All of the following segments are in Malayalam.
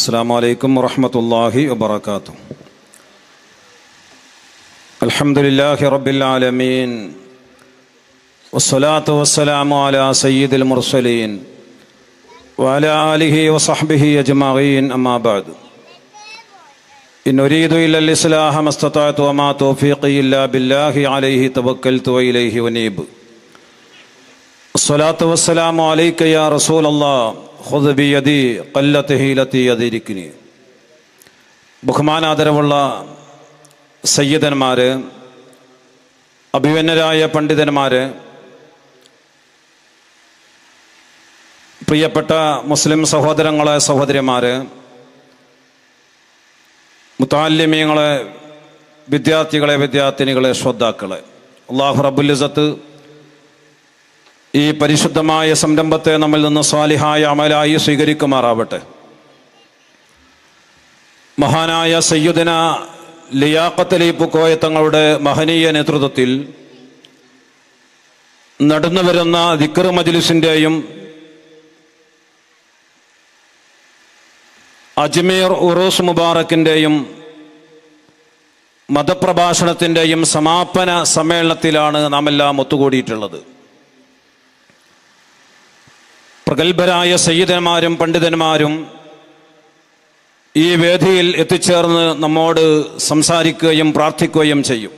السلام عليكم ورحمة الله وبركاته. الحمد لله رب العالمين والصلاة والسلام على سيد المرسلين وعلى آله وصحبه أجمعين أما بعد. إن أريد إلا الإصلاح ما استطعت وما توفيقي إلا بالله عليه توكلت وإليه ونيب الصلاة والسلام عليك يا رسول الله ഹുദ് ബി യദി കല്ലത്ത് ബഹുമാനാദരവുള്ള സയ്യിദന്മാർ അഭിപന്നരായ പണ്ഡിതന്മാർ പ്രിയപ്പെട്ട മുസ്ലിം സഹോദരങ്ങളെ സഹോദരിമാര് മുത്താലിമ്യങ്ങളെ വിദ്യാർത്ഥികളെ വിദ്യാർത്ഥിനികളെ ശ്രദ്ധാക്കളെ അള്ളാഹു റബുലിസത്ത് ഈ പരിശുദ്ധമായ സംരംഭത്തെ നമ്മിൽ നിന്ന് സ്വാലിഹായ അമലായി സ്വീകരിക്കുമാറാവട്ടെ. മഹാനായ സയ്യുദിന ലിയാഖത്തലി പുക്കോയ തങ്ങളുടെ മഹനീയ നേതൃത്വത്തിൽ നടന്നു വരുന്ന ദിക്കർ മജ്ലിസിന്റെയും അജ്മീർ ഉറൂസ് മുബാറക്കിന്റെയും മതപ്രഭാഷണത്തിന്റെയും സമാപന സമ്മേളനത്തിലാണ് നാം എല്ലാം ഒത്തുകൂടിയിട്ടുള്ളത്. പ്രഗത്ഭരായ സയ്യിദന്മാരും പണ്ഡിതന്മാരും ഈ വേദിയിൽ എത്തിച്ചേർന്ന് നമ്മോട് സംസാരിക്കുകയും പ്രാർത്ഥിക്കുകയും ചെയ്യും.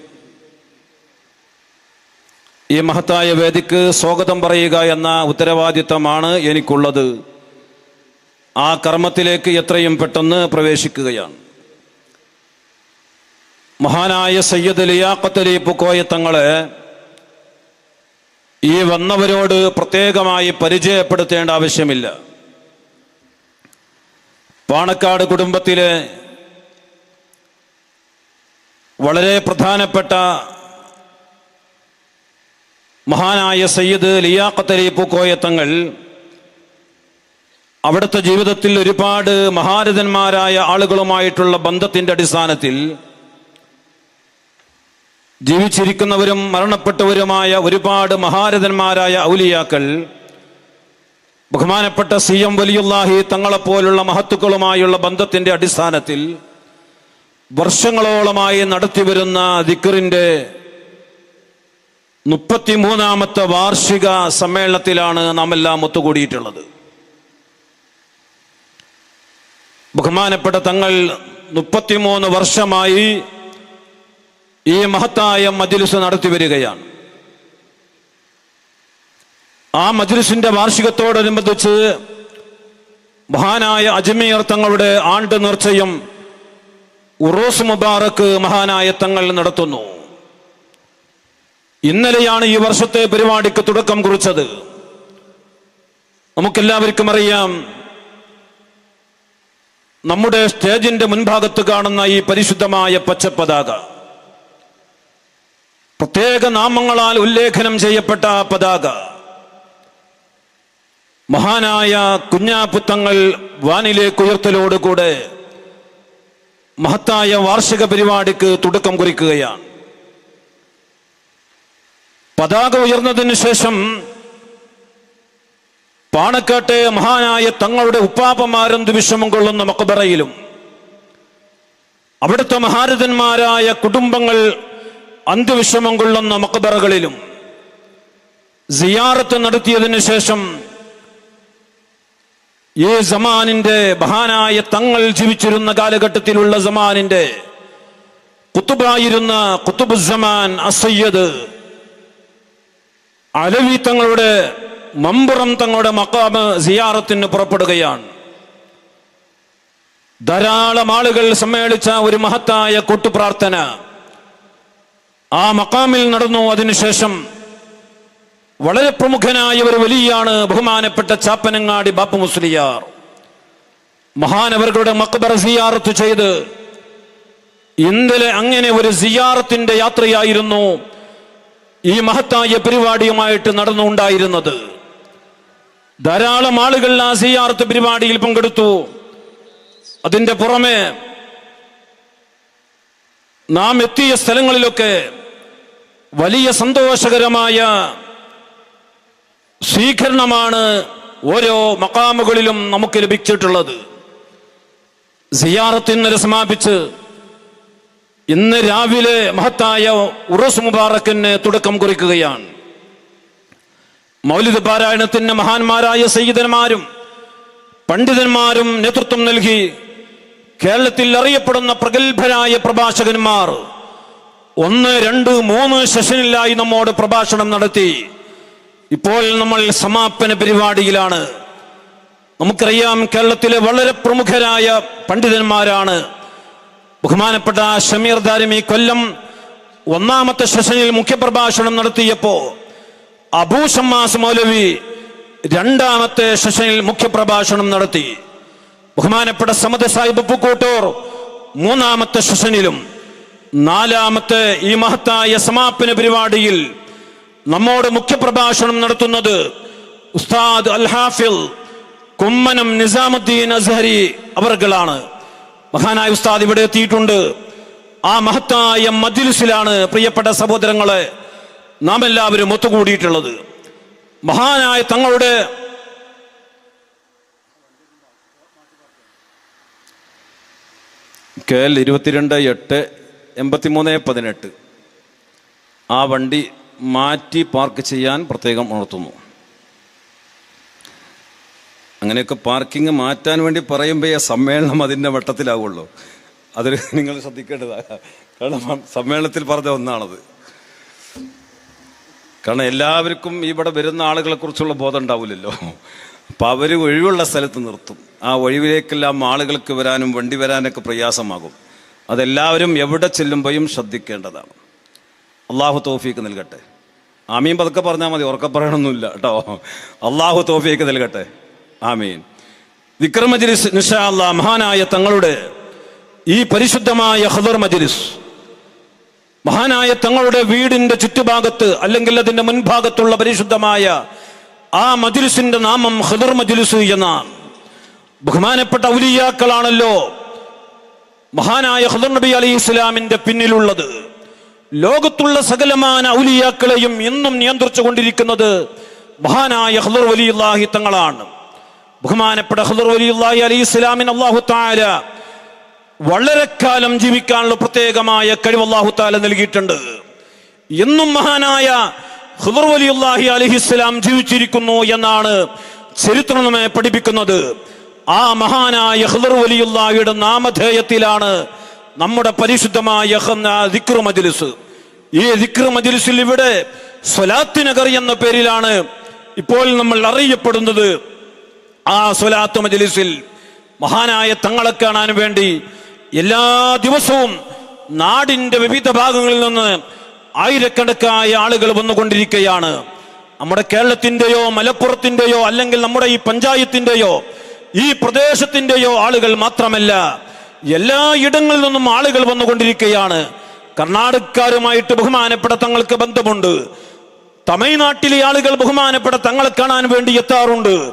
ഈ മഹത്തായ വേദിക്ക് സ്വാഗതം പറയുക എന്ന ഉത്തരവാദിത്തമാണ് എനിക്കുള്ളത്. ആ കർമ്മത്തിലേക്ക് എത്രയും പെട്ടെന്ന് പ്രവേശിക്കുകയാണ്. മഹാനായ സയ്യദ് ലിയാഖത്തലി പുക്കോയ തങ്ങളെ ഈ വന്നവരോട് പ്രത്യേകമായി പരിചയപ്പെടുത്തേണ്ട ആവശ്യമില്ല. പാണക്കാട് കുടുംബത്തിലെ വളരെ പ്രധാനപ്പെട്ട മഹാനായ സയ്യിദ് ലിയാഖത്തലി പൂക്കോയത്തങ്ങൾ അവിടുത്തെ ജീവിതത്തിൽ ഒരുപാട് മഹാരഥന്മാരായ ആളുകളുമായിട്ടുള്ള ബന്ധത്തിന്റെ അടിസ്ഥാനത്തിൽ ജീവിച്ചിരിക്കുന്നവരും മരണപ്പെട്ടവരുമായ ഒരുപാട് മഹാരഥന്മാരായ ഔലിയാക്കൾ ബഹുമാനപ്പെട്ട സി എം വലിയുല്ലാഹി തങ്ങളെപ്പോലുള്ള മഹത്തുക്കളുമായുള്ള ബന്ധത്തിന്റെ അടിസ്ഥാനത്തിൽ വർഷങ്ങളോളമായി നടത്തിവരുന്ന ദിക്കറിന്റെ മുപ്പത്തിമൂന്നാമത്തെ വാർഷിക സമ്മേളനത്തിലാണ് നാം എല്ലാം ഒത്തുകൂടിയിട്ടുള്ളത്. ബഹുമാനപ്പെട്ട തങ്ങൾ മുപ്പത്തിമൂന്ന് വർഷമായി ഈ മഹത്തായ മജ്ലിസ് നടത്തി വരികയാണ്. ആ മജ്ലിസിന്റെ വാർഷികത്തോടനുബന്ധിച്ച് മഹാനായ അജ്മീർ തങ്ങളുടെ ആണ്ട് നേർച്ചയും ഉറോസ് മുബാറക്ക് മഹാനായ തങ്ങൾ നടത്തുന്നു. ഇന്നലെയാണ് ഈ വർഷത്തെ പരിപാടിക്ക് തുടക്കം കുറിച്ചത്. നമുക്കെല്ലാവർക്കും അറിയാം നമ്മുടെ സ്റ്റേജിന്റെ മുൻഭാഗത്ത് കാണുന്ന ഈ പരിശുദ്ധമായ പച്ചപ്പതാക. പ്രത്യേക നാമങ്ങളാൽ ഉല്ലേഖനം ചെയ്യപ്പെട്ട പതാക. മഹാനായ കുഞ്ഞാപുത്തങ്ങൾ വാനിലേക്ക് ഉയർത്തലോടുകൂടെ മഹത്തായ വാർഷിക പരിപാടിക്ക് തുടക്കം കുറിക്കുകയാണ്. പതാക ഉയർന്നതിന് ശേഷം പാണക്കാട്ടെ മഹാനായ തങ്ങളുടെ ഉപ്പാപ്പമാരും ദുവിഷമം കൊള്ളുന്ന മക്കബറയിലും അവിടുത്തെ മഹാരഥന്മാരായ കുടുംബങ്ങൾ അന്ത്യവിഷമം കൊള്ളുന്ന മക്ബറകളിലും സിയാറത്ത് നടത്തിയതിനു ശേഷം ഈ സമാനിന്റെ മഹാനായ തങ്ങൾ ജീവിച്ചിരുന്ന കാലഘട്ടത്തിലുള്ള സമാനിന്റെ കുത്തുബായിരുന്ന കുത്തുബുസമാൻ അസയ്യദ് അലവി തങ്ങളുടെ മമ്പുറം തങ്ങളുടെ മക്കാമ് സിയാറത്തിന് പുറപ്പെടുകയാണ്. ധാരാളം ആളുകൾ സമ്മേളിച്ച ഒരു മഹത്തായ കൂട്ടുപ്രാർത്ഥന. ആ മക്കാമിൽ നടന്നു. അതിനുശേഷം വളരെ പ്രമുഖനായ ഒരു വലിയാണ് ബഹുമാനപ്പെട്ട ചാപ്പനങ്ങാടി ബാപ്പു മുസ്ലിയാർ. മഹാനവരുടെ മക്ബറ സിയാറത്ത് ചെയ്ത് ഇന്നലെ അങ്ങനെ ഒരു സിയാറത്തിന്റെ യാത്രയായിരുന്നു ഈ മഹത്തായ പരിപാടിയുമായിട്ട് നടന്നുണ്ടായിരുന്നത്. ധാരാളം ആളുകൾ ആ സിയാറത്ത് പരിപാടിയിൽ പങ്കെടുത്തു. അതിന്റെ പുറമെ നാം എത്തിയ സ്ഥലങ്ങളിലൊക്കെ വലിയ സന്തോഷകരമായ സ്വീകരണമാണ് ഓരോ മക്കാമുകളിലും നമുക്ക് ലഭിച്ചിട്ടുള്ളത്. സിയാറത്തിനെ സമാപിച്ച് ഇന്ന് രാവിലെ മഹത്തായ ഉറസ് മുബാറക്കിന് തുടക്കം കുറിക്കുകയാണ്. മൗലിക പാരായണത്തിന് മഹാന്മാരായ സയ്യിദന്മാരും പണ്ഡിതന്മാരും നേതൃത്വം നൽകി കേരളത്തിൽ അറിയപ്പെടുന്ന പ്രഗത്ഭരായ പ്രഭാഷകന്മാർ ഒന്ന് രണ്ട് മൂന്ന് സെഷനിലായി നമ്മോട് പ്രഭാഷണം നടത്തി. ഇപ്പോൾ നമ്മൾ സമാപന പരിപാടിയിലാണ്. നമുക്കറിയാം കേരളത്തിലെ വളരെ പ്രമുഖരായ പണ്ഡിതന്മാരാണ്. ബഹുമാനപ്പെട്ട ഷമീർ ദാരിമി കൊല്ലം ഒന്നാമത്തെ സെഷനിൽ മുഖ്യപ്രഭാഷണം നടത്തിയപ്പോ അബൂ ഷമ്മാസ് മൗലവി രണ്ടാമത്തെ സെഷനിൽ മുഖ്യപ്രഭാഷണം നടത്തി. ബഹുമാനപ്പെട്ട സമദ സാഹിബ് പൂക്കോട്ടൂർ മൂന്നാമത്തെ സെഷനിലും നാലാമത്തെ ഈ മഹത്തായ സമാപന പരിപാടിയിൽ നമ്മോട് മുഖ്യപ്രഭാഷണം നടത്തുന്നത് ഉസ്താദ് അൽഹാഫിൽ കുമ്മനം നിസാമുദ്ദീൻ അസഹരി അവർകളാണ്. മഹാനായ ഉസ്താദ് ഇവിടെ എത്തിയിട്ടുണ്ട്. ആ മഹത്തായ മജിലിസിലാണ് പ്രിയപ്പെട്ട സഹോദരങ്ങളെ നാം എല്ലാവരും ഒത്തുകൂടിയിട്ടുള്ളത്. മഹാനായ തങ്ങളുടെ കെ എൽ ഇരുപത്തിരണ്ട് എട്ട് എൺപത്തിമൂന്ന് പതിനെട്ട്. ആ വണ്ടി മാറ്റി പാർക്ക് ചെയ്യാൻ പ്രത്യേകം ഉണർത്തുന്നു. അങ്ങനെയൊക്കെ പാർക്കിംഗ് മാറ്റാൻ വേണ്ടി പറയുമ്പോൾ സമ്മേളനം അതിന്റെ വട്ടത്തിലാവുള്ളൂ. അതിൽ നിങ്ങൾ ശ്രദ്ധിക്കേണ്ടതാണ്. കാരണം സമ്മേളനത്തിൽ പറഞ്ഞ ഒന്നാണത്. കാരണം എല്ലാവർക്കും ഇവിടെ വരുന്ന ആളുകളെ കുറിച്ചുള്ള ബോധം ഉണ്ടാവില്ലല്ലോ. അപ്പം അവർ ഒഴിവുള്ള സ്ഥലത്ത് നിർത്തും. ആ ഒഴിവിലേക്കെല്ലാം ആളുകൾക്ക് വരാനും വണ്ടി വരാനൊക്കെ പ്രയാസമാകും. അതെല്ലാവരും എവിടെ ചെല്ലുമ്പോഴും ശ്രദ്ധിക്കേണ്ടതാണ്. അള്ളാഹു തോഫീക്ക് നൽകട്ടെ. ആമീൻ പതുക്കെ പറഞ്ഞാൽ മതി ഉറക്കെ പറയണമെന്നില്ല കേട്ടോ. അള്ളാഹു തോഫീക്ക് നൽകട്ടെ. ആമീൻ. വിക്രം മജ്ലിസ് നിഷാ അല്ലാ മഹാനായ തങ്ങളുടെ ഈ പരിശുദ്ധമായ ഹദർ മജ്ലിസ് മഹാനായ തങ്ങളുടെ വീടിന്റെ ചുറ്റുഭാഗത്ത് അല്ലെങ്കിൽ അതിന്റെ മുൻഭാഗത്തുള്ള പരിശുദ്ധമായ ആ മജുലിസിന്റെ നാമം ഹദർ മജുലിസ് എന്നാണ്. ബഹുമാനപ്പെട്ട ഔലിയാക്കളാണല്ലോ. മഹാനായ ഹദർ നബി അലി ഇസ്ലാമിന്റെ പിന്നിലുള്ളത്. ലോകത്തുള്ള സകലമാന ഔലിയാക്കളെയും എന്നും നിയന്ത്രിച്ചു കൊണ്ടിരിക്കുന്നത് മഹാനായ ഹദർ വലിയുല്ലാഹി തങ്ങളാണ്. ബഹുമാനപ്പെട്ട ഹദർ വലിയുല്ലാഹി അലി ഇസ്ലാമിൻ അള്ളാഹു താല വളരെ കാലം ജീവിക്കാനുള്ള പ്രത്യേകമായ കഴിവ് അള്ളാഹു താല നൽകിയിട്ടുണ്ട്. എന്നും മഹാനായ ഹുദർ വലിയുല്ലാഹി ഇസ്ലാം ജീവിച്ചിരിക്കുന്നു എന്നാണ് ചരിത്രം നമ്മെ പഠിപ്പിക്കുന്നത്. ആ മഹാനായ ഹുദർ വലിയുള്ളായുടെ നാമധേയത്തിലാണ് നമ്മുടെ പരിശുദ്ധമായ ദിക്ർ മജ്ലിസ്. ഈ ദിക്ർ മജിലിസിൽ ഇവിടെ സ്വലാത്തിനഗർ എന്ന പേരിലാണ് ഇപ്പോൾ നമ്മൾ അറിയപ്പെടുന്നത്. ആ സ്വലാത്ത് മജിലിസിൽ മഹാനായ തങ്ങളെ കാണാൻ വേണ്ടി എല്ലാ ദിവസവും നാടിന്റെ വിവിധ ഭാഗങ്ങളിൽ നിന്ന് ആയിരക്കണക്കായ ആളുകൾ വന്നുകൊണ്ടിരിക്കുകയാണ്. നമ്മുടെ കേരളത്തിന്റെയോ മലപ്പുറത്തിന്റെയോ അല്ലെങ്കിൽ നമ്മുടെ ഈ പഞ്ചായത്തിന്റെയോ ഈ പ്രദേശത്തിന്റെയോ ആളുകൾ മാത്രമല്ല എല്ലാ ഇടങ്ങളിൽ നിന്നും ആളുകൾ വന്നുകൊണ്ടിരിക്കുകയാണ്. കർണാടകക്കാരുമായിട്ട് ബഹുമാനപ്പെട്ട തങ്ങൾക്ക് ബന്ധമുണ്ട്. തമിഴ്നാട്ടിലെ ആളുകൾ ബഹുമാനപ്പെട്ട തങ്ങളെ കാണാൻ വേണ്ടി എത്താറുണ്ട്.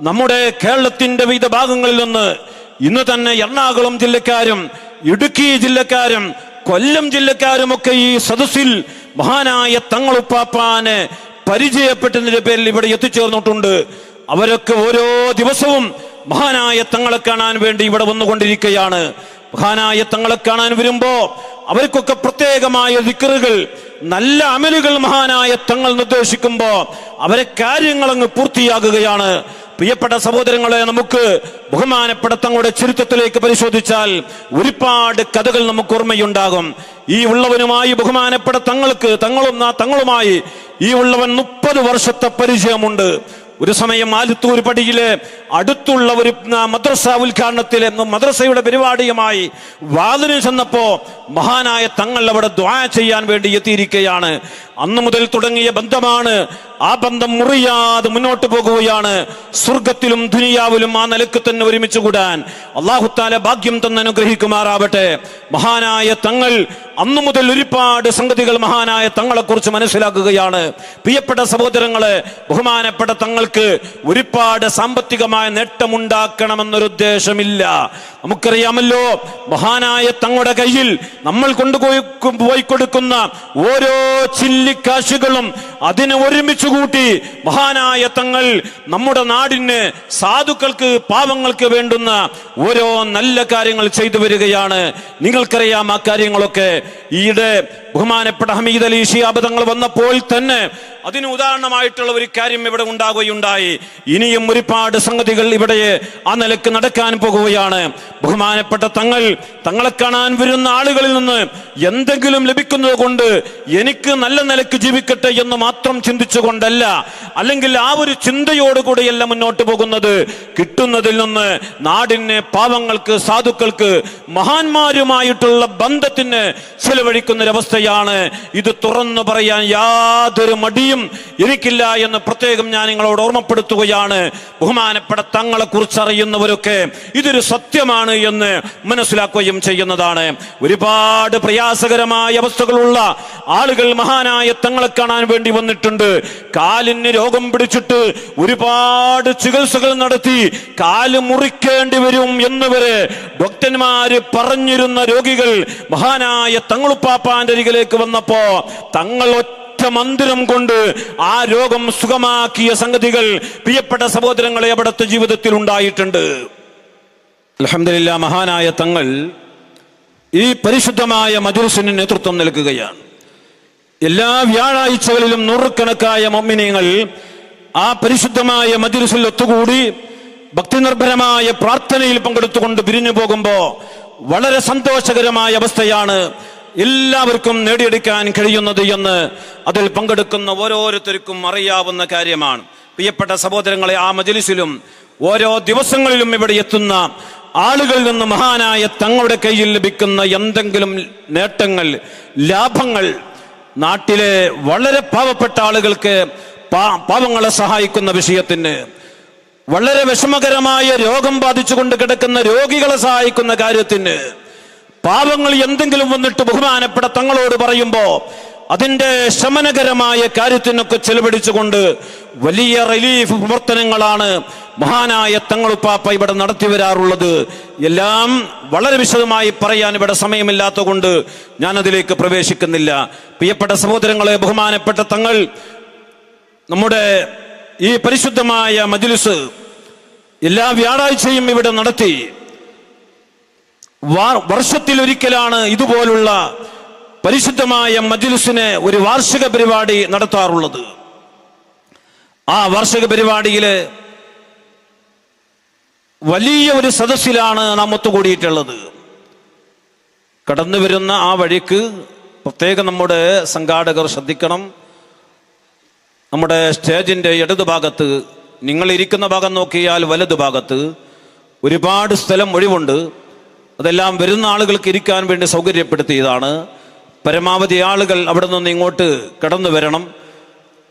നമ്മുടെ കേരളത്തിന്റെ വിവിധ ഭാഗങ്ങളിൽ നിന്ന് ഇന്ന് തന്നെ എറണാകുളം ജില്ലക്കാരും ഇടുക്കി ജില്ലക്കാരും കൊല്ലം ജില്ലക്കാരും ഒക്കെ ഈ സദസ്സിൽ മഹാനായ തങ്ങളുപ്പാപ്പാനെ പരിചയപ്പെട്ടതിന്റെ പേരിൽ ഇവിടെ എത്തിച്ചേർന്നിട്ടുണ്ട്. അവരൊക്കെ ഓരോ ദിവസവും മഹാനായ തങ്ങളെ കാണാൻ വേണ്ടി ഇവിടെ വന്നുകൊണ്ടിരിക്കുകയാണ്. മഹാനായ തങ്ങളെ കാണാൻ വരുമ്പോ അവർക്കൊക്കെ പ്രത്യേകമായ ദിക്കറുകൾ നല്ല അമലുകൾ മഹാനായ തങ്ങൾ നിർദ്ദേശിക്കുമ്പോ അവരെ കാര്യങ്ങൾ അങ്ങ് പൂർത്തിയാകുകയാണ് പ്രിയപ്പെട്ട സഹോദരങ്ങളെ നമുക്ക് ബഹുമാനപ്പെട്ട തങ്ങളുടെ ചരിത്രത്തിലേക്ക് പരിശോധിച്ചാൽ ഒരുപാട് കഥകൾ നമുക്ക് ഓർമ്മയുണ്ടാകും. ഈ ഉള്ളവനുമായി ബഹുമാനപ്പെട്ട തങ്ങൾക്ക് തങ്ങളും തങ്ങളുമായി ഈ ഉള്ളവൻ മുപ്പത് വർഷത്തെ പരിചയമുണ്ട്. ഒരു സമയം ആലത്തൂർ പടിയിലെ അടുത്തുള്ള ഒരു മദ്രസ ഉദ്ഘാടനത്തിലെ മദ്രസയുടെ പരിപാടിയുമായി വാതിന് ചെന്നപ്പോ മഹാനായ തങ്ങൾ അവിടെ ദ്വാ ചെയ്യാൻ വേണ്ടി എത്തിയിരിക്കുകയാണ്. അന്നു മുതൽ തുടങ്ങിയ ബന്ധമാണ് ആ ബന്ധം മുറിയാതെ മുന്നോട്ട് പോകുകയാണ്. സ്വർഗത്തിലും ദുനിയാവിലും ആ നിലയ്ക്ക് തന്നെ ഒരുമിച്ച് കൂടാൻ അള്ളാഹുത്താല ഭാഗ്യം തന്നെ അനുഗ്രഹിക്കുമാറാവട്ടെ. മഹാനായ തങ്ങൾ അന്നു മുതൽ ഒരുപാട് സംഗതികൾ മഹാനായ തങ്ങളെ കുറിച്ച് മനസ്സിലാക്കുകയാണ്. പ്രിയപ്പെട്ട സഹോദരങ്ങളെ ബഹുമാനപ്പെട്ട തങ്ങൾക്ക് ഒരുപാട് സാമ്പത്തികമായ നേട്ടമുണ്ടാക്കണമെന്നൊരു ഉദ്ദേശമില്ല നമുക്കറിയാമല്ലോ മഹാനായ തങ്ങളുടെ കയ്യിൽ നമ്മൾ കൊണ്ടുപോയി പോയി കൊടുക്കുന്ന ഓരോ ചില്ല വെള്ളിക്കാശുകളും അതിനെ ഒരുമിച്ച് കൂട്ടി മഹാനായ തങ്ങൾ നമ്മുടെ നാടിന് സാധുക്കൾക്ക് പാവങ്ങൾക്ക് വേണ്ടുന്ന ഓരോ നല്ല കാര്യങ്ങൾ ചെയ്തു വരികയാണ്. നിങ്ങൾക്കറിയാം ആ കാര്യങ്ങളൊക്കെ. ഈയിടെ ബഹുമാനപ്പെട്ട ഹമീദ് അലി ഷിയാബ് തങ്ങൾ വന്നപ്പോൾ തന്നെ അതിന് ഉദാഹരണമായിട്ടുള്ള ഒരു കാര്യം ഇവിടെ ഉണ്ടാകുകയുണ്ടായി ഇനിയും ഒരുപാട് സംഗതികൾ ഇവിടെ ആ നിലയ്ക്ക് നടക്കാൻ പോകുകയാണ്. ബഹുമാനപ്പെട്ട തങ്ങൾ തങ്ങളെ കാണാൻ വരുന്ന ആളുകളിൽ നിന്ന് എന്തെങ്കിലും ലഭിക്കുന്നത് കൊണ്ട് എനിക്ക് നല്ല നിലയ്ക്ക് ജീവിക്കട്ടെ എന്ന് മാത്രം ചിന്തിച്ചുകൊണ്ടല്ല അല്ലെങ്കിൽ ആ ഒരു ചിന്തയോടുകൂടിയല്ല മുന്നോട്ട് പോകുന്നത്. കിട്ടുന്നതിൽ നിന്ന് നാടിനെ പാവങ്ങൾക്ക് സാധുക്കൾക്ക് മഹാന്മാരുമായിട്ടുള്ള ബന്ധത്തിന് ചെലവഴിക്കുന്ന ഒരവസ്ഥയാണ് ഇത് തുറന്നു പറയാൻ യാതൊരു മടിയും എനിക്കില്ല എന്ന് പ്രത്യേകം ഞാൻ നിങ്ങളോട് ഓർമ്മപ്പെടുത്തുകയാണ്. ബഹുമാനപ്പെട്ട തങ്ങളെ കുറിച്ച് അറിയുന്നവരൊക്കെ ഇതൊരു സത്യമാണ് എന്ന് മനസ്സിലാക്കുകയും ചെയ്യുന്നതാണ്. ഒരുപാട് പ്രയാസകരമായ അവസ്ഥകളുള്ള ആളുകൾ മഹാനായ തങ്ങളെ കാണാൻ വേണ്ടി വന്നിട്ടുണ്ട്. കാലിന് രോഗം പിടിച്ചിട്ട് ഒരുപാട് ചികിത്സകൾ നടത്തി കാൽ മുറിക്കേണ്ടി വരും എന്ന് വരെ ഡോക്ടർമാര് പറഞ്ഞിരുന്ന രോഗികൾ മഹാനായ തങ്ങളുപ്പാപ്പാന്റെ അരികിലേക്ക് വന്നപ്പോ തങ്ങൾ ഒറ്റ മന്ദിരം കൊണ്ട് ആ രോഗം സുഖമാക്കിയ സംഗതികൾ പ്രിയപ്പെട്ട സഹോദരങ്ങളെ അവിടുത്തെ ജീവിതത്തിൽ ഉണ്ടായിട്ടുണ്ട്. അലഹമില്ല മഹാനായ തങ്ങൾ ഈ പരിശുദ്ധമായ മജുസിന് നേതൃത്വം നൽകുകയാണ്. എല്ലാ വ്യാഴാഴ്ചകളിലും നൂറുകണക്കായ മമ്മിനിയങ്ങൾ ആ പരിശുദ്ധമായ മജുസിൽ ഒത്തുകൂടി ഭക്തിനിർഭരമായ പ്രാർത്ഥനയിൽ പങ്കെടുത്തുകൊണ്ട് പിരിഞ്ഞു പോകുമ്പോൾ വളരെ സന്തോഷകരമായ അവസ്ഥയാണ് എല്ലാവർക്കും നേടിയെടുക്കാൻ കഴിയുന്നത് എന്ന് അതിൽ പങ്കെടുക്കുന്ന ഓരോരുത്തർക്കും അറിയാവുന്ന കാര്യമാണ്. പ്രിയപ്പെട്ട സഹോദരങ്ങളെ ആ മജലിസിലും ഓരോ ദിവസങ്ങളിലും ഇവിടെ എത്തുന്ന ആളുകളിൽ നിന്ന് മഹാനായ തങ്ങളുടെ കയ്യിൽ ലഭിക്കുന്ന എന്തെങ്കിലും നേട്ടങ്ങൾ ലാഭങ്ങൾ നാട്ടിലെ വളരെ പാവപ്പെട്ട ആളുകൾക്ക് പാവങ്ങളെ സഹായിക്കുന്ന വിഷയത്തിന് വളരെ വിഷമകരമായ രോഗം ബാധിച്ചുകൊണ്ട് കിടക്കുന്ന രോഗികളെ സഹായിക്കുന്ന കാര്യത്തിന് പാവങ്ങൾ എന്തെങ്കിലും വന്നിട്ട് ബഹുമാനപ്പെട്ട തങ്ങളോട് പറയുമ്പോ അതിന്റെ ശമനകരമായ കാര്യത്തിനൊക്കെ ചെലവഴിച്ചുകൊണ്ട് വലിയ റിലീഫ് പ്രവർത്തനങ്ങളാണ് മഹാനായ തങ്ങളുപ്പാപ്പ ഇവിടെ നടത്തി വരാറുള്ളത്. എല്ലാം വളരെ വിശദമായി പറയാൻ ഇവിടെ സമയമില്ലാത്ത കൊണ്ട് ഞാൻ അതിലേക്ക് പ്രവേശിക്കുന്നില്ല. പ്രിയപ്പെട്ട സഹോദരങ്ങളെ ബഹുമാനപ്പെട്ട തങ്ങൾ നമ്മുടെ ഈ പരിശുദ്ധമായ മജിലിസ് എല്ലാ വ്യാഴാഴ്ചയും ഇവിടെ നടത്തി. വർഷത്തിലൊരിക്കലാണ് ഇതുപോലുള്ള പരിശുദ്ധമായ മജിലുസിന് ഒരു വാർഷിക പരിപാടി നടത്താറുള്ളത്. ആ വാർഷിക പരിപാടിയിൽ വലിയ ഒരു സദസ്സിലാണ് നാം ഒത്തുകൂടിയിട്ടുള്ളത്. കടന്നു വരുന്ന ആ വഴിക്ക് പ്രത്യേകം നമ്മുടെ സംഘാടകർ ശ്രദ്ധിക്കണം. നമ്മുടെ സ്റ്റേജിന്റെ ഇടതുഭാഗത്ത് നിങ്ങൾ ഇരിക്കുന്ന ഭാഗം നോക്കിയാൽ വലതു ഭാഗത്ത് ഒരുപാട് സ്ഥലം ഒഴിവുണ്ട്. അതെല്ലാം വരുന്ന ആളുകൾക്ക് ഇരിക്കാൻ വേണ്ടി സൗകര്യപ്പെടുത്തിയതാണ്. പരമാവധി ആളുകൾ അവിടെ നിന്ന് ഇങ്ങോട്ട് കടന്നു വരണം.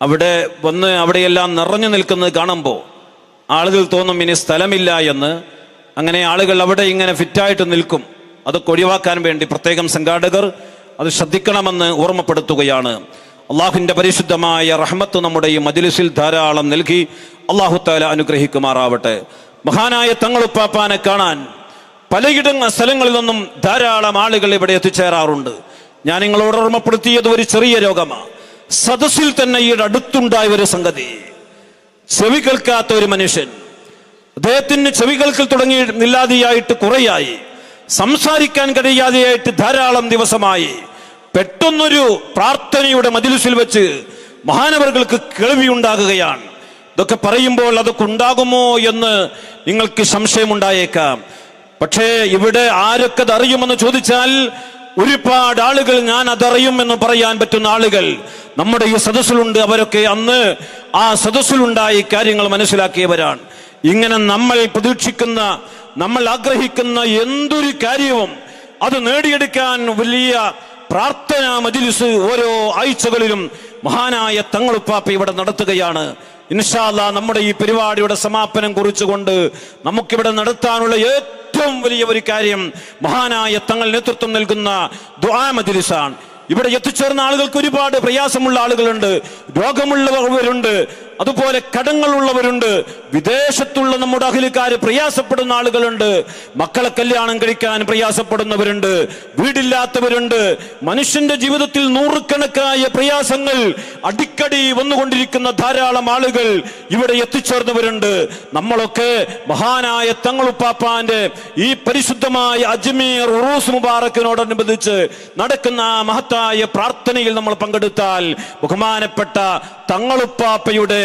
അവിടെ വന്ന് അവിടെയെല്ലാം നിറഞ്ഞു നിൽക്കുന്നത് കാണുമ്പോൾ ആളുകൾ തോന്നും ഇനി സ്ഥലമില്ല എന്ന്. അങ്ങനെ ആളുകൾ അവിടെ ഇങ്ങനെ ഫിറ്റായിട്ട് നിൽക്കും. അത് ഒഴിവാക്കാൻ വേണ്ടി പ്രത്യേകം സംഘാടകർ അത് ശ്രദ്ധിക്കണമെന്ന് ഓർമ്മപ്പെടുത്തുകയാണ്. അള്ളാഹുവിന്റെ പരിശുദ്ധമായ റഹ്മത്ത് നമ്മുടെ ഈ മജിലിസിൽ ധാരാളം നൽകി അള്ളാഹു താല അനുഗ്രഹിക്കുമാറാവട്ടെ. മഹാനായ തങ്ങളുപ്പാപ്പാനെ കാണാൻ പലയിടങ്ങ സ്ഥലങ്ങളിൽ നിന്നും ധാരാളം ആളുകൾ ഇവിടെ എത്തിച്ചേരാറുണ്ട്. ഞാൻ നിങ്ങളോട് ഓർമ്മപ്പെടുത്തിയത് ഒരു ചെറിയ രോഗമാണ് സദസ്സിൽ തന്നെ ഈ അടുത്തുണ്ടായ ഒരു സംഗതി. ചെവി കേൾക്കാത്ത ഒരു മനുഷ്യൻ. അദ്ദേഹത്തിന് ചെവി കേൾക്കൽ തുടങ്ങി ഇല്ലാതെയായിട്ട് കുറയായി. സംസാരിക്കാൻ കഴിയാതെയായിട്ട് ധാരാളം ദിവസമായി. പെട്ടെന്നൊരു പ്രാർത്ഥനയുടെ മതിലുസിൽ വെച്ച് മഹാനവറുകൾക്ക് കേൾവിയുണ്ടാകുകയാണ്. ഇതൊക്കെ പറയുമ്പോൾ അതൊക്കെ ഉണ്ടാകുമോ എന്ന് നിങ്ങൾക്ക് സംശയമുണ്ടായേക്കാം. പക്ഷേ ഇവിടെ ആരൊക്കെ അറിയുമെന്ന് ചോദിച്ചാൽ ഒരുപാട് ആളുകൾ ഞാൻ അതറിയും എന്ന് പറയാൻ പറ്റുന്ന ആളുകൾ നമ്മുടെ ഈ സദസ്സിലുണ്ട്. അവരൊക്കെ അന്ന് ആ സദസ്സിലുണ്ടായി കാര്യങ്ങൾ മനസ്സിലാക്കിയവരാണ്. ഇങ്ങനെ നമ്മൾ പ്രതീക്ഷിക്കുന്ന നമ്മൾ ആഗ്രഹിക്കുന്ന എന്തൊരു കാര്യവും അത് നേടിയെടുക്കാൻ വലിയ പ്രാർത്ഥനാ മജിലിസ് ഓരോ ആഴ്ചകളിലും മഹാനായ തങ്ങളുപ്പാപ്പ ഇവിടെ നടത്തുകയാണ്. ഇൻഷാല്ല നമ്മുടെ ഈ പരിപാടിയുടെ സമാപനം കുറിച്ചുകൊണ്ട് നമുക്കിവിടെ നടത്താനുള്ള ഏറ്റവും വലിയ ഒരു കാര്യം മഹാനായ തങ്ങൾ നേതൃത്വം നൽകുന്ന ദുആ മജ്ലിസാണ്. ഇവിടെ എത്തിച്ചേർന്ന ആളുകൾക്ക് ഒരുപാട് പ്രയാസമുള്ള ആളുകളുണ്ട്. രോഗമുള്ളവരുണ്ട് അതുപോലെ കടങ്ങളുള്ളവരുണ്ട്. വിദേശത്തുള്ള നമ്മുടെ അഖിലുകാർ പ്രയാസപ്പെടുന്ന ആളുകളുണ്ട്. മക്കളെ കല്യാണം കഴിക്കാൻ പ്രയാസപ്പെടുന്നവരുണ്ട്. വീടില്ലാത്തവരുണ്ട്. മനുഷ്യന്റെ ജീവിതത്തിൽ നൂറുകണക്കായ പ്രയാസങ്ങൾ അടിക്കടി വന്നുകൊണ്ടിരിക്കുന്ന ധാരാളം ആളുകൾ ഇവിടെ എത്തിച്ചേർന്നവരുണ്ട്. നമ്മളൊക്കെ മഹാനായ തങ്ങളുപ്പാപ്പാന്റെ ഈ പരിശുദ്ധമായ അജ്മീർ ഉറൂസ് മുബാറക്കിനോടനുബന്ധിച്ച് നടക്കുന്ന മഹത്തായ പ്രാർത്ഥനയിൽ നമ്മൾ പങ്കെടുത്താൽ ബഹുമാനപ്പെട്ട തങ്ങളുപ്പാപ്പയുടെ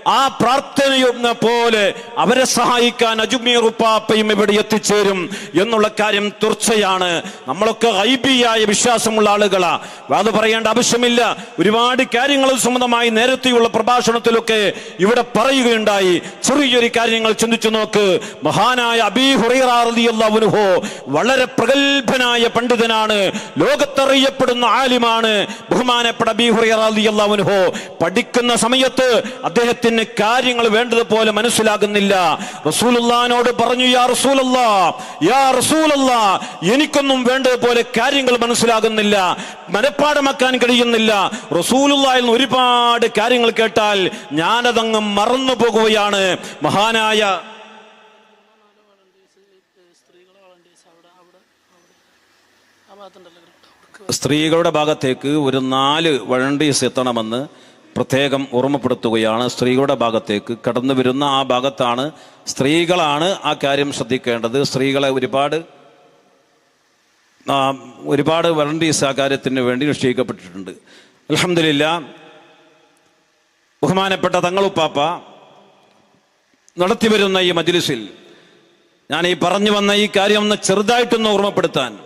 ആ പ്രാർത്ഥനയെന്ന പോലെ അവരെ സഹായിക്കാൻ അജുമീർ ഉപ്പാപ്പയും ഇവിടെ എത്തിച്ചേരും എന്നുള്ള കാര്യം തീർച്ചയാണ്. നമ്മളൊക്കെ ഐബിയായ വിശ്വാസമുള്ള ആളുകളാ. അത് പറയേണ്ട ആവശ്യമില്ല. ഒരുപാട് കാര്യങ്ങൾ സംബന്ധമായി നേരത്തെയുള്ള പ്രഭാഷണത്തിലൊക്കെ ഇവിടെ പറയുകയുണ്ടായി. ചെറിയൊരു കാര്യങ്ങൾ ചിന്തിച്ചു നോക്ക്. മഹാനായ അബി ഹുറൈറാറിയല്ലാവുനുഹോ വളരെ പ്രഗത്ഭനായ പണ്ഡിതനാണ്. ലോകത്തറിയപ്പെടുന്ന ആലിമാണ് ബഹുമാനപ്പെട്ട അബീ ഹുറൈറാറിയല്ലാവുനുഹോ പഠിക്കുന്ന സമയത്ത് അദ്ദേഹത്തിന് കാര്യങ്ങൾ വേണ്ടതുപോലെ മനസ്സിലാകുന്നില്ല. റസൂലുള്ളാനോട് പറഞ്ഞു യാ റസൂലല്ലാ യാ റസൂലല്ലാ എനിക്കൊന്നും വേണ്ടതുപോലെ കാര്യങ്ങൾ മനസ്സിലാകുന്നില്ല. മനഃപ്പാടമാക്കാൻ കഴിയുന്നില്ല. റസൂലുള്ളായിൽ നിന്ന് ഒരുപാട് കാര്യങ്ങൾ കേട്ടാൽ ഞാനതങ്ങ് മറന്നു പോകുകയാണ്. മഹാനായ സ്ത്രീകളുടെ ഭാഗത്തേക്ക് ഒരു നാല് വഴണ്ടീസ് എത്തണമെന്ന് പ്രത്യേകം ഓർമ്മപ്പെടുത്തുകയാണ് സ്ത്രീകളുടെ ഭാഗത്തേക്ക്. കടന്നു വരുന്ന ആ ഭാഗത്താണ് സ്ത്രീകളാണ് ആ കാര്യം ശ്രദ്ധിക്കേണ്ടത്. സ്ത്രീകളെ ഒരുപാട് ഒരുപാട് വളണ്ടീസ് ആ കാര്യത്തിന് വേണ്ടി നിശ്ചയിക്കപ്പെട്ടിട്ടുണ്ട്. അലഹമില്ല ബഹുമാനപ്പെട്ട തങ്ങളുപ്പാപ്പ നടത്തിവരുന്ന ഈ മജ്ലിസിൽ ഞാൻ ഈ പറഞ്ഞു വന്ന ഈ കാര്യം ഒന്ന് ചെറുതായിട്ടൊന്ന് ഓർമ്മപ്പെടുത്താൻ.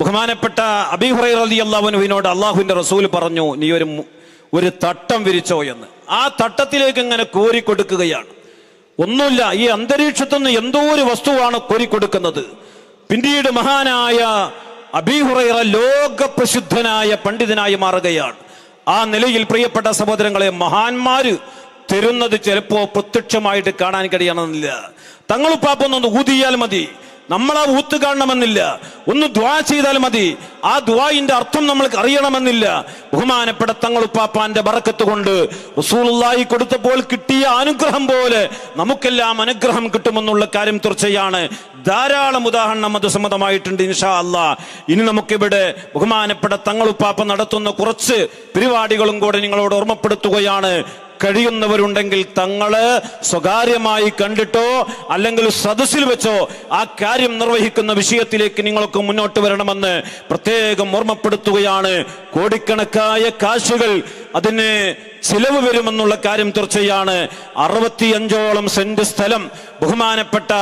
ബഹുമാനപ്പെട്ട അബിഹുറൈ അലി അള്ളാഹുനുവിനോട് അള്ളാഹുവിന്റെ റസൂൽ പറഞ്ഞു നീ ഒരു ഒരു തട്ടം വിരിച്ചോ എന്ന്. ആ തട്ടത്തിലേക്ക് ഇങ്ങനെ കോരിക്കൊടുക്കുകയാണ്. ഒന്നുമില്ല ഈ അന്തരീക്ഷത്തു നിന്ന് എന്തോ ഒരു വസ്തുവാണ് കോരിക്കൊടുക്കുന്നത്. പിന്നീട് മഹാനായ അബിഹുറൈറ ലോക പ്രസിദ്ധനായ പണ്ഡിതനായി മാറുകയാണ്. ആ നിലയിൽ പ്രിയപ്പെട്ട സഹോദരങ്ങളെ മഹാന്മാര് തരുന്നത് ചിലപ്പോ പ്രത്യക്ഷമായിട്ട് കാണാൻ കഴിയണമെന്നില്ല. തങ്ങൾ പാപ്പൊന്നൊന്ന് ഊതിയാൽ മതി. നമ്മൾ ആ ഊത്ത് കാണണമെന്നില്ല. ഒന്ന് ദ്വാ ചെയ്താൽ മതി. ആ ദ്വായിന്റെ അർത്ഥം നമ്മൾക്ക് അറിയണമെന്നില്ല. ബഹുമാനപ്പെട്ട തങ്ങളുപ്പാപ്പാന്റെ ബറക്കത്ത് കൊണ്ട് റസൂലുള്ളാഹി കൊടുത്തപ്പോൾ കിട്ടിയ അനുഗ്രഹം പോലെ നമുക്കെല്ലാം അനുഗ്രഹം കിട്ടുമെന്നുള്ള കാര്യം തീർച്ചയാണ്. ധാരാളം ഉദാഹരണം അത് സമ്മതമായിട്ടുണ്ട് ഇൻഷാ അല്ല ഇനി നമുക്കിവിടെ ബഹുമാനപ്പെട്ട തങ്ങളുപ്പാപ്പ നടത്തുന്ന കുറച്ച് പരിപാടികളും കൂടെ നിങ്ങളോട് ഓർമ്മപ്പെടുത്തുകയാണ്. കഴിയുന്നവരുണ്ടെങ്കിൽ തങ്ങൾ സ്വകാര്യമായി കണ്ടിട്ടോ അല്ലെങ്കിൽ സദസ്സിൽ വെച്ചോ ആ കാര്യം നിർവഹിക്കുന്ന വിഷയത്തിലേക്ക് നിങ്ങൾക്ക് മുന്നോട്ട് വരണമെന്ന് പ്രത്യേകം ഓർമ്മപ്പെടുത്തുകയാണ്. കോടിക്കണക്കായ കാശുകൾ അതിന് ചിലവ് വരുമെന്നുള്ള കാര്യം തീർച്ചയാണ്. അറുപത്തിയഞ്ചോളം സെന്റ് സ്ഥലം ബഹുമാനപ്പെട്ട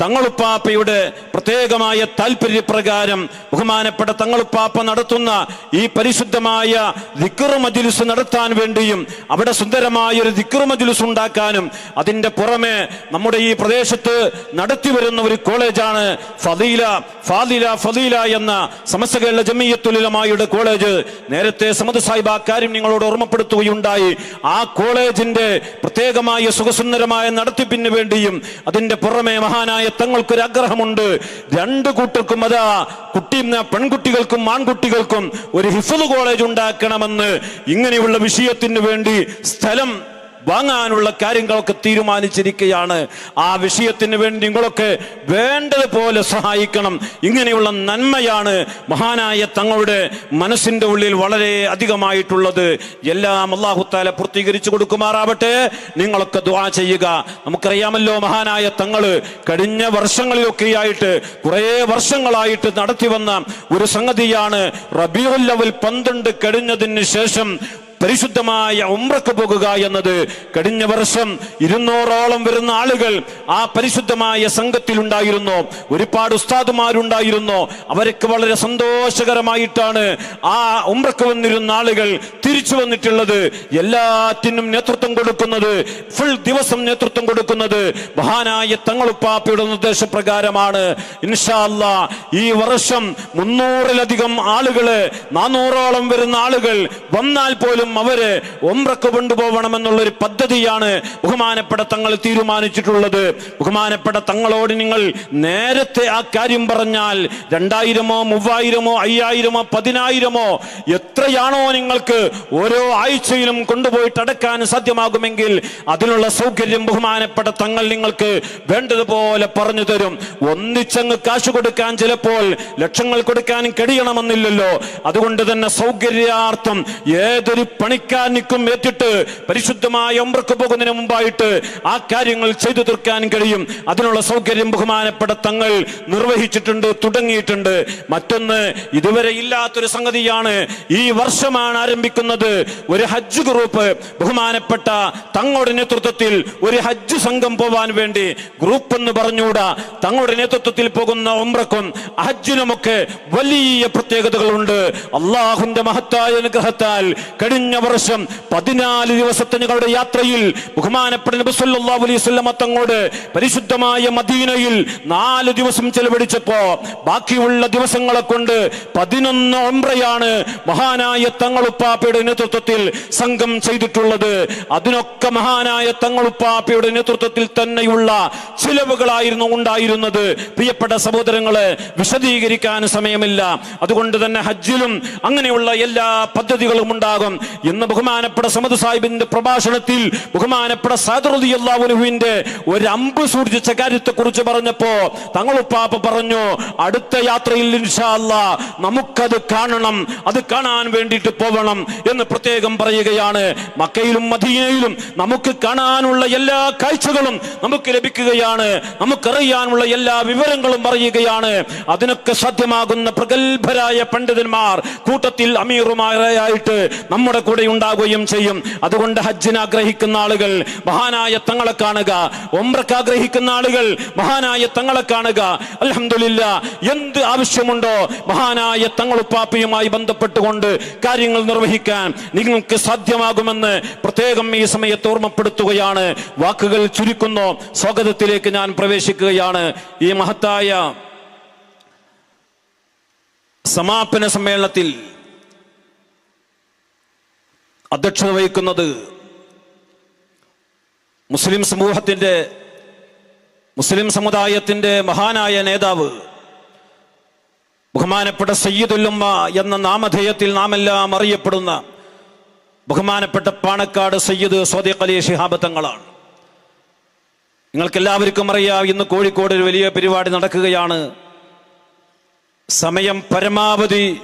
തങ്ങളുപ്പാപ്പയുടെ പ്രത്യേകമായ താല്പര്യപ്രകാരം ബഹുമാനപ്പെട്ട തങ്ങളുപ്പാപ്പ നടത്തുന്ന ഈ പരിശുദ്ധമായ ദിക്കർ മജിലിസ് നടത്താൻ വേണ്ടിയും അവിടെ സുന്ദരമായ ഒരു ദിക്കർ മജിലിസ് ഉണ്ടാക്കാനും അതിന്റെ പുറമെ നമ്മുടെ ഈ പ്രദേശത്ത് നടത്തി വരുന്ന ഒരു കോളേജാണ് ഫദീല ഫാദില ഫദീല എന്ന സമസ്ത കേരള ജമീയത്തുലമായുടെ കോളേജ്. നേരത്തെ സമദ് സാഹിബ് ആ കാര്യം നിങ്ങളോട് ഓർമ്മപ്പെടുത്തുകയുണ്ടായി. ആ കോളേജിന്റെ പ്രത്യേകമായ സുഖസുന്ദരമായ നടത്തിപ്പിന് വേണ്ടിയും അതിന്റെ പുറമെ മഹാനായ തങ്ങൾക്കൊരു ആഗ്രഹമുണ്ട് രണ്ട് കൂട്ടർക്കും അതാ കുട്ടി പെൺകുട്ടികൾക്കും ആൺകുട്ടികൾക്കും ഒരു ഹിഫുദ് കോളേജ് ഉണ്ടാക്കണമെന്ന് ഇങ്ങനെയുള്ള വിഷയത്തിന് വേണ്ടി സ്ഥലം വാങ്ങാനുള്ള കാര്യങ്ങളൊക്കെ തീരുമാനിച്ചിരിക്കുകയാണ് ആ വിഷയത്തിന് വേണ്ടി നിങ്ങളൊക്കെ വേണ്ടതുപോലെ സഹായിക്കണം. ഇങ്ങനെയുള്ള നന്മയാണ് മഹാനായ തങ്ങളുടെ മനസ്സിന്റെ ഉള്ളിൽ വളരെ അധികമായിട്ടുള്ളത്. എല്ലാം അള്ളാഹുത്താല പൂർത്തീകരിച്ചു കൊടുക്കുമാറാവട്ടെ. നിങ്ങളൊക്കെ ദ്വാ ചെയ്യുക. നമുക്കറിയാമല്ലോ മഹാനായ തങ്ങൾ കഴിഞ്ഞ വർഷങ്ങളിലൊക്കെയായിട്ട് കുറേ വർഷങ്ങളായിട്ട് നടത്തി വന്ന ഒരു സംഗതിയാണ് റബിയുൽ അവൽ പന്ത്രണ്ട് കഴിഞ്ഞതിന് ശേഷം പരിശുദ്ധമായ ഉംറക്ക് പോകുക എന്നത് കഴിഞ്ഞ വർഷം ഇരുന്നൂറോളം വരുന്ന ആളുകൾ ആ പരിശുദ്ധമായ സംഘത്തിൽ ഉണ്ടായിരുന്നു. ഒരുപാട് ഉസ്താദുമാരുണ്ടായിരുന്നു. അവർക്ക് വളരെ സന്തോഷകരമായിട്ടാണ് ആ ഉംറക്ക് വന്നിരുന്ന ആളുകൾ തിരിച്ചു വന്നിട്ടുള്ളത്. എല്ലാത്തിനും നേതൃത്വം കൊടുക്കുന്നത് ഫുൾ ദിവസം നേതൃത്വം കൊടുക്കുന്നത് മഹാനായ തങ്ങളുപ്പാപ്പയുടെ നിർദ്ദേശപ്രകാരമാണ്. ഇൻഷാ അല്ലാ ഈ വർഷം മുന്നൂറിലധികം ആളുകൾ നാനൂറോളം വരുന്ന ആളുകൾ വന്നാൽ പോലും അവർ ഒമ്രക്ക് കൊണ്ടുപോകണമെന്നുള്ളൊരു പദ്ധതിയാണ് ബഹുമാനപ്പെട്ട തങ്ങൾ തീരുമാനിച്ചിട്ടുള്ളത്. ബഹുമാനപ്പെട്ട തങ്ങളോട് നിങ്ങൾ നേരത്തെ ആ കാര്യം പറഞ്ഞാൽ രണ്ടായിരമോ മൂവായിരമോ അയ്യായിരമോ പതിനായിരമോ എത്രയാണോ നിങ്ങൾക്ക് ഓരോ ആഴ്ചയിലും കൊണ്ടുപോയിട്ട് അടക്കാൻ സാധ്യമാകുമെങ്കിൽ അതിനുള്ള സൗകര്യം ബഹുമാനപ്പെട്ട തങ്ങൾ നിങ്ങൾക്ക് വേണ്ടതുപോലെ പറഞ്ഞു തരും. ഒന്നിച്ചങ്ങ് കാശ് കൊടുക്കാൻ ചിലപ്പോൾ ലക്ഷങ്ങൾ കൊടുക്കാൻ കഴിയണമെന്നില്ലല്ലോ. അതുകൊണ്ട് തന്നെ സൗകര്യാർത്ഥം ഏതൊരു പണിക്കാരനിക്കും ഏറ്റിട്ട് പരിശുദ്ധമായ ഒമ്പ്രക്ക് പോകുന്നതിന് മുമ്പായിട്ട് ആ കാര്യങ്ങൾ ചെയ്തു തീർക്കാൻ കഴിയും. അതിനുള്ള സൗകര്യം ബഹുമാനപ്പെട്ട തങ്ങൾ നിർവഹിച്ചിട്ടുണ്ട് തുടങ്ങിയിട്ടുണ്ട്. മറ്റൊന്ന് ഇതുവരെ ഇല്ലാത്തൊരു സംഗതിയാണ്. ഈ വർഷമാണ് ആരംഭിക്കുന്നത് ഒരു ഹജ്ജ് ഗ്രൂപ്പ്. ബഹുമാനപ്പെട്ട തങ്ങളുടെ നേതൃത്വത്തിൽ ഒരു ഹജ്ജ് സംഘം പോവാൻ വേണ്ടി ഗ്രൂപ്പ് എന്ന് പറഞ്ഞുകൂടാ. തങ്ങളുടെ നേതൃത്വത്തിൽ പോകുന്ന ഉംറക്കും ഹജ്ജിനുമൊക്കെ വലിയ പ്രത്യേകതകളുണ്ട്. അള്ളാഹുന്റെ മഹത്തായ അനുഗ്രഹത്താൽ കഴിഞ്ഞ വർഷം പതിനാല് ദിവസത്തെ ഞങ്ങളുടെ യാത്രയിൽ ബഹുമാനപ്പെട്ട അലൈഹി പരിശുദ്ധമായ മദീനയിൽ നാല് ദിവസം ചെലവഴിച്ചപ്പോ ബാക്കിയുള്ള ദിവസങ്ങളെ കൊണ്ട് പതിനൊന്ന് ഒമ്പ്രയാണ് മഹാനായ തങ്ങളുപ്പാപ്പയുടെ നേതൃത്വത്തിൽ സംഘം ചെയ്തിട്ടുള്ളത്. അതിനൊക്കെ മഹാനായ തങ്ങളുപ്പാപ്പയുടെ നേതൃത്വത്തിൽ തന്നെയുള്ള ചിലവുകളായിരുന്നു ഉണ്ടായിരുന്നത്. പ്രിയപ്പെട്ട സഹോദരങ്ങളെ വിശദീകരിക്കാൻ സമയമില്ല. അതുകൊണ്ട് തന്നെ ഹജ്ജിലും അങ്ങനെയുള്ള എല്ലാ പദ്ധതികളും ഉണ്ടാകും. എന്ന് ബഹുമാനപ്പെട്ട സമദ് സാഹിബിന്റെ പ്രഭാഷണത്തിൽ ബഹുമാനപ്പെട്ട സാദറുദ്ദീന്റെ ഒരു അമ്പ് സൂചിച്ച കാര്യത്തെ കുറിച്ച് പറഞ്ഞപ്പോ തങ്ങളുപ്പാപ്പ പറഞ്ഞു അടുത്ത യാത്രയിൽ ഇൻഷാ അല്ലാ നമുക്കത് കാണണം അത് കാണാൻ വേണ്ടിയിട്ട് പോകണം എന്ന് പ്രത്യേകം പറയുകയാണ്. മക്കയിലും മദീനയിലും നമുക്ക് കാണാനുള്ള എല്ലാ കാഴ്ചകളും നമുക്ക് ലഭിക്കുകയാണ്. നമുക്കറിയാനുള്ള എല്ലാ വിവരങ്ങളും പറയുകയാണ്. അതിനൊക്കെ സാധ്യമാകുന്ന പ്രഗത്ഭരായ പണ്ഡിതന്മാർ കൂട്ടത്തിൽ അമീറുമാരായിട്ട് നമ്മുടെ കൂടെ ഉണ്ടാകുകയും ചെയ്യും. അതുകൊണ്ട് ഹജ്ജിന് ആഗ്രഹിക്കുന്ന ആളുകൾ മഹാനായ തങ്ങളെ കാണുക. ഒമ്രക്ക് ആഗ്രഹിക്കുന്ന ആളുകൾ മഹാനായ തങ്ങളെ കാണുക. അലഹമില്ല എന്ത് ആവശ്യമുണ്ടോ മഹാനായ തങ്ങളുപ്പാപ്പയുമായി ബന്ധപ്പെട്ടുകൊണ്ട് കാര്യങ്ങൾ നിർവഹിക്കാൻ നിങ്ങൾക്ക് സാധ്യമാകുമെന്ന് പ്രത്യേകം ഈ സമയത്ത് ഓർമ്മപ്പെടുത്തുകയാണ്. വാക്കുകൾ ചുരുക്കുന്നു. സ്വാഗതത്തിലേക്ക് ഞാൻ പ്രവേശിക്കുകയാണ്. ഈ മഹത്തായ സമാപന സമ്മേളനത്തിൽ അധ്യക്ഷത വഹിക്കുന്നത് മുസ്ലിം സമൂഹത്തിന്റെ മുസ്ലിം സമുദായത്തിന്റെ മഹാനായ നേതാവ് ബഹുമാനപ്പെട്ട സയ്യിദുല്ലുമ്മ എന്ന നാമധേയത്തിൽ നാമെല്ലാം അറിയപ്പെടുന്ന ബഹുമാനപ്പെട്ട പാണക്കാട് സയ്യിദ് സോദിഖ് അലി ശിഹാബ് തങ്ങളാണ്. നിങ്ങൾക്ക് എല്ലാവർക്കും അറിയാം ഇന്ന് കോഴിക്കോട് ഒരു വലിയ പരിപാടി നടക്കുകയാണ്. സമയം പരമാവധി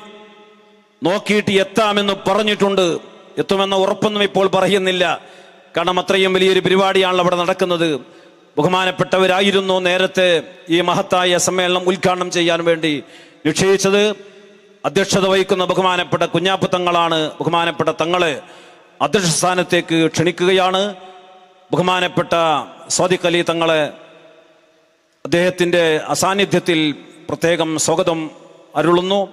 നോക്കിയിട്ട് എത്താമെന്ന് പറഞ്ഞിട്ടുണ്ട്. എത്തുമെന്ന ഉറപ്പൊന്നും ഇപ്പോൾ പറയുന്നില്ല. കാരണം അത്രയും വലിയൊരു പരിപാടിയാണല്ലോ അവിടെ നടക്കുന്നത്. ബഹുമാനപ്പെട്ടവരായിരുന്നു നേരത്തെ ഈ മഹത്തായ സമ്മേളനം ഉദ്ഘാടനം ചെയ്യാൻ വേണ്ടി നിശ്ചയിച്ചത്. അധ്യക്ഷത വഹിക്കുന്ന ബഹുമാനപ്പെട്ട കുഞ്ഞാപ്പത്തങ്ങളാണ് ബഹുമാനപ്പെട്ട തങ്ങളെ അധ്യക്ഷ സ്ഥാനത്തേക്ക് ക്ഷണിക്കുകയാണ്. ബഹുമാനപ്പെട്ട സ്വാദിഖ് അലി തങ്ങളെ അദ്ദേഹത്തിന്റെ അസാന്നിധ്യത്തിൽ പ്രത്യേകം സ്വാഗതം അരുളുന്നു.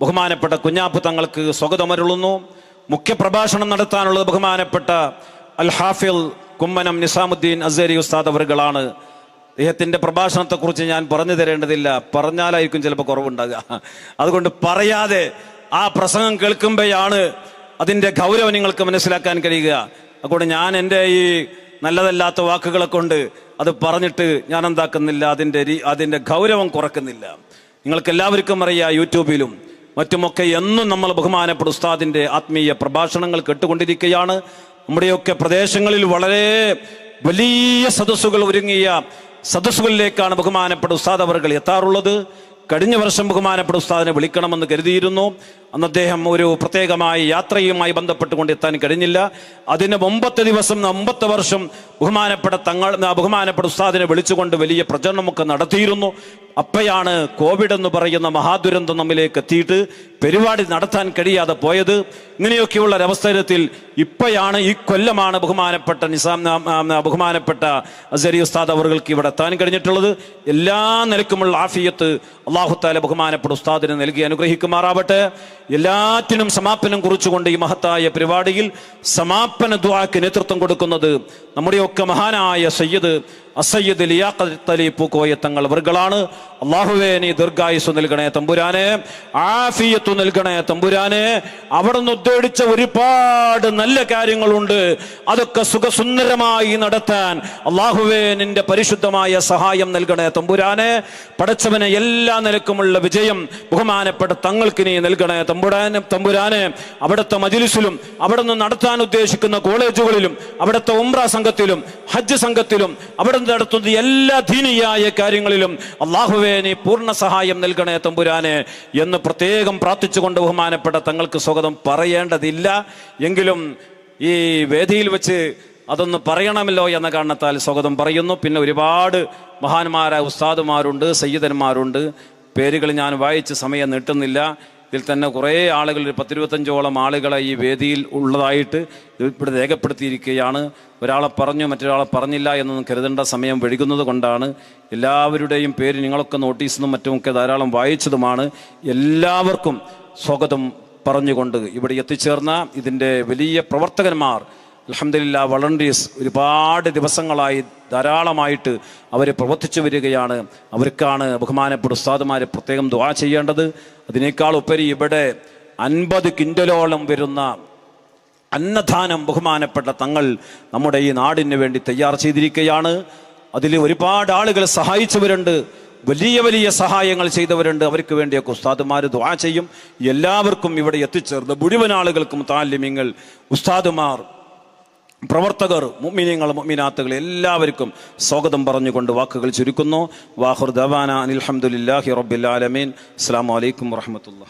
ബഹുമാനപ്പെട്ട കുഞ്ഞാപ്പ് തങ്ങൾക്ക് സ്വാഗതം അരുളുന്നു മുഖ്യപ്രഭാഷണം നടത്താനുള്ളത് ബഹുമാനപ്പെട്ട അൽ ഹാഫിൽ കുമ്മനം നിസാമുദ്ദീൻ അസേരി ഉസ്താദ് അവറുകളാണ് അദ്ദേഹത്തിന്റെ പ്രഭാഷണത്തെക്കുറിച്ച് ഞാൻ പറഞ്ഞു തരേണ്ടതില്ല. പറഞ്ഞാലായിരിക്കും ചിലപ്പോൾ കുറവുണ്ടാകുക. അതുകൊണ്ട് പറയാതെ ആ പ്രസംഗം കേൾക്കുമ്പോഴാണ് അതിന്റെ ഗൗരവം നിങ്ങൾക്ക് മനസ്സിലാക്കാൻ കഴിയുക. അതുകൊണ്ട് ഞാൻ എന്റെ ഈ നല്ലതല്ലാത്ത വാക്കുകളെ കൊണ്ട് അത് പറഞ്ഞിട്ട് ഞാൻ എന്താക്കുന്നില്ല അതിന്റെ അതിന്റെ ഗൗരവം കുറക്കുന്നില്ല. നിങ്ങൾക്ക് എല്ലാവർക്കും അറിയാം യൂട്യൂബിലും മറ്റുമൊക്കെ എന്നും നമ്മൾ ബഹുമാനപ്പെട്ട ഉസ്താദിന്റെ ആത്മീയ പ്രഭാഷണങ്ങൾ കേട്ടുകൊണ്ടിരിക്കുകയാണ്. നമ്മുടെയൊക്കെ പ്രദേശങ്ങളിൽ വളരെ വലിയ സദസ്സുകൾ ഒരുങ്ങിയ സദസ്സുകളിലേക്കാണ് ബഹുമാനപ്പെട്ട ഉസ്താദ് അവർ എത്താറുള്ളത്. കഴിഞ്ഞ വർഷം ബഹുമാനപ്പെട്ട ഉസ്താദിനെ വിളിക്കണമെന്ന് കരുതിയിരുന്നു. അന്ന് അദ്ദേഹം ഒരു പ്രത്യേകമായ യാത്രയുമായി ബന്ധപ്പെട്ടുകൊണ്ട് എത്താൻ കഴിഞ്ഞില്ല. അതിന് മുമ്പത്തെ ദിവസം അമ്പത്തെ വർഷം ബഹുമാനപ്പെട്ട തങ്ങൾ ബഹുമാനപ്പെട്ട ഉസ്താദിനെ വിളിച്ചുകൊണ്ട് വലിയ പ്രചരണമൊക്കെ നടത്തിയിരുന്നു. അപ്പോഴാണ് കോവിഡ് എന്ന് പറയുന്ന മഹാദുരന്തം നമ്മിലേക്ക് എത്തിയിട്ട് പരിപാടി നടത്താൻ കഴിയാതെ പോയത്. ഇങ്ങനെയൊക്കെയുള്ള ഒരവസരത്തിൽ ഇപ്പോഴാണ് ഈ കൊല്ലമാണ് ബഹുമാനപ്പെട്ട നിസാം ബഹുമാനപ്പെട്ട അസരി ഉസ്താദ് അവർക്ക് ഇവിടെ എത്താൻ കഴിഞ്ഞിട്ടുള്ളത്. എല്ലാ നിലക്കുമുള്ള ആഫിയത്ത് അള്ളാഹുത്താല ബഹുമാനപ്പെട്ട ഉസ്താദിനെ നൽകി അനുഗ്രഹിക്കുമാറാവട്ടെ. എല്ലാറ്റിനും സമാപനം കുറിച്ചുകൊണ്ട് ഈ മഹത്തായ പരിപാടിയിൽ സമാപന ദ്വാക്ക് നേതൃത്വം കൊടുക്കുന്നത് നമ്മുടെയൊക്കെ മഹാനായ സയ്യിദ് അസയ്യദ് ലിയാഖത്ത് അലി പൂക്കോയ തങ്ങൾ ഇവർകളാണ്. അള്ളാഹുവേ നീ ദീർഘായുസ് നൽകണേ തമ്പുരാനെ. ആഫിയത്തു നൽകണേ തമ്പുരാനെ. അവിടെ നിന്ന് ഉദ്ദേശിച്ച ഒരുപാട് നല്ല കാര്യങ്ങളുണ്ട്. അതൊക്കെ സുഖസുന്ദരമായി നടത്താൻ അള്ളാഹുവേ നിന്റെ പരിശുദ്ധമായ സഹായം നൽകണേ തമ്പുരാനെ. പടച്ചവനെ എല്ലാ നിലക്കുമുള്ള വിജയം ബഹുമാനപ്പെട്ട തങ്ങൾക്ക് നീ നൽകണേ തമ്പുരാനെ തമ്പുരാനെ. അവിടുത്തെ മജിലിസിലും അവിടെ നിന്ന് നടത്താൻ ഉദ്ദേശിക്കുന്ന കോളേജുകളിലും അവിടുത്തെ ഉംറ സംഘത്തിലും ഹജ്ജ് സംഘത്തിലും അവിടെ നടത്തുന്ന എല്ലാ ദീനിയായ കാര്യങ്ങളിലും അള്ളാഹുവേ നീ പൂർണ സഹായം നൽകണേ തമ്പുരാനെ എന്ന് പ്രത്യേകം പ്രാർത്ഥിച്ചുകൊണ്ട് ബഹുമാനപ്പെട്ട തങ്ങൾക്ക് സ്വാഗതം പറയേണ്ടതില്ല. എങ്കിലും ഈ വേദിയിൽ വെച്ച് അതൊന്ന് പറയണമല്ലോ എന്ന കാരണത്താൽ സ്വാഗതം പറയുന്നു. പിന്നെ ഒരുപാട് മഹാന്മാരായ ഉസ്താദുമാരുണ്ട് സയ്യിദന്മാരുണ്ട്. പേരുകൾ ഞാൻ വായിച്ച് സമയം നീട്ടുന്നില്ല. ഇതിൽ തന്നെ കുറേ ആളുകൾ ഒരു പത്തിരുപത്തഞ്ചോളം ആളുകളെ ഈ വേദിയിൽ ഉള്ളതായിട്ട് ഇവിടെ രേഖപ്പെടുത്തിയിരിക്കുകയാണ്. ഒരാളെ പറഞ്ഞു മറ്റൊരാളെ പറഞ്ഞില്ല എന്നൊന്നും കരുതേണ്ട സമയം വെഴുകുന്നത് കൊണ്ടാണ്. എല്ലാവരുടെയും പേര് നിങ്ങളൊക്കെ നോട്ടീസും മറ്റുമൊക്കെ ധാരാളം വായിച്ചതുമാണ്. എല്ലാവർക്കും സ്വാഗതം പറഞ്ഞുകൊണ്ട് ഇവിടെ എത്തിച്ചേർന്ന ഇതിന്റെ വലിയ പ്രവർത്തകന്മാർ അലഹമില്ല വളണ്ടിയേഴ്സ് ഒരുപാട് ദിവസങ്ങളായി ധാരാളമായിട്ട് അവർ പ്രവർത്തിച്ചു വരികയാണ്. അവർക്കാണ് ബഹുമാനപ്പെട്ട ഉസ്താദുമാരെ പ്രത്യേകം ദുവാ ചെയ്യേണ്ടത്. അതിനേക്കാൾ ഉപരി ഇവിടെ അൻപത് കിൻഡലോളം വരുന്ന അന്നദാനം ബഹുമാനപ്പെട്ട തങ്ങൾ നമ്മുടെ ഈ നാടിന് വേണ്ടി തയ്യാർ ചെയ്തിരിക്കുകയാണ്. അതിൽ ഒരുപാട് ആളുകൾ സഹായിച്ചവരുണ്ട്. വലിയ വലിയ സഹായങ്ങൾ ചെയ്തവരുണ്ട്. അവർക്ക് വേണ്ടിയൊക്കെ ഉസ്താദുമാർ ദുആ ചെയ്യും. എല്ലാവർക്കും ഇവിടെ എത്തിച്ചേർന്ന് മുഴുവൻ ആളുകൾക്കും താല്യമ്യങ്ങൾ ഉസ്താദുമാർ പ്രവർത്തകർ മുഅ്മിനീങ്ങൾ മുഅ്മിനാത്തുകൾ എല്ലാവർക്കും സ്വാഗതം പറഞ്ഞുകൊണ്ട് വാക്കുകൾ ചുരുക്കുന്നു. വാഹുർ ദവാന അനിൽഹമുല്ലാഹി റബ്ബിൽ ആലമീൻ. അസ്സാം വലൈക്കും വറഹമത്തുള്ള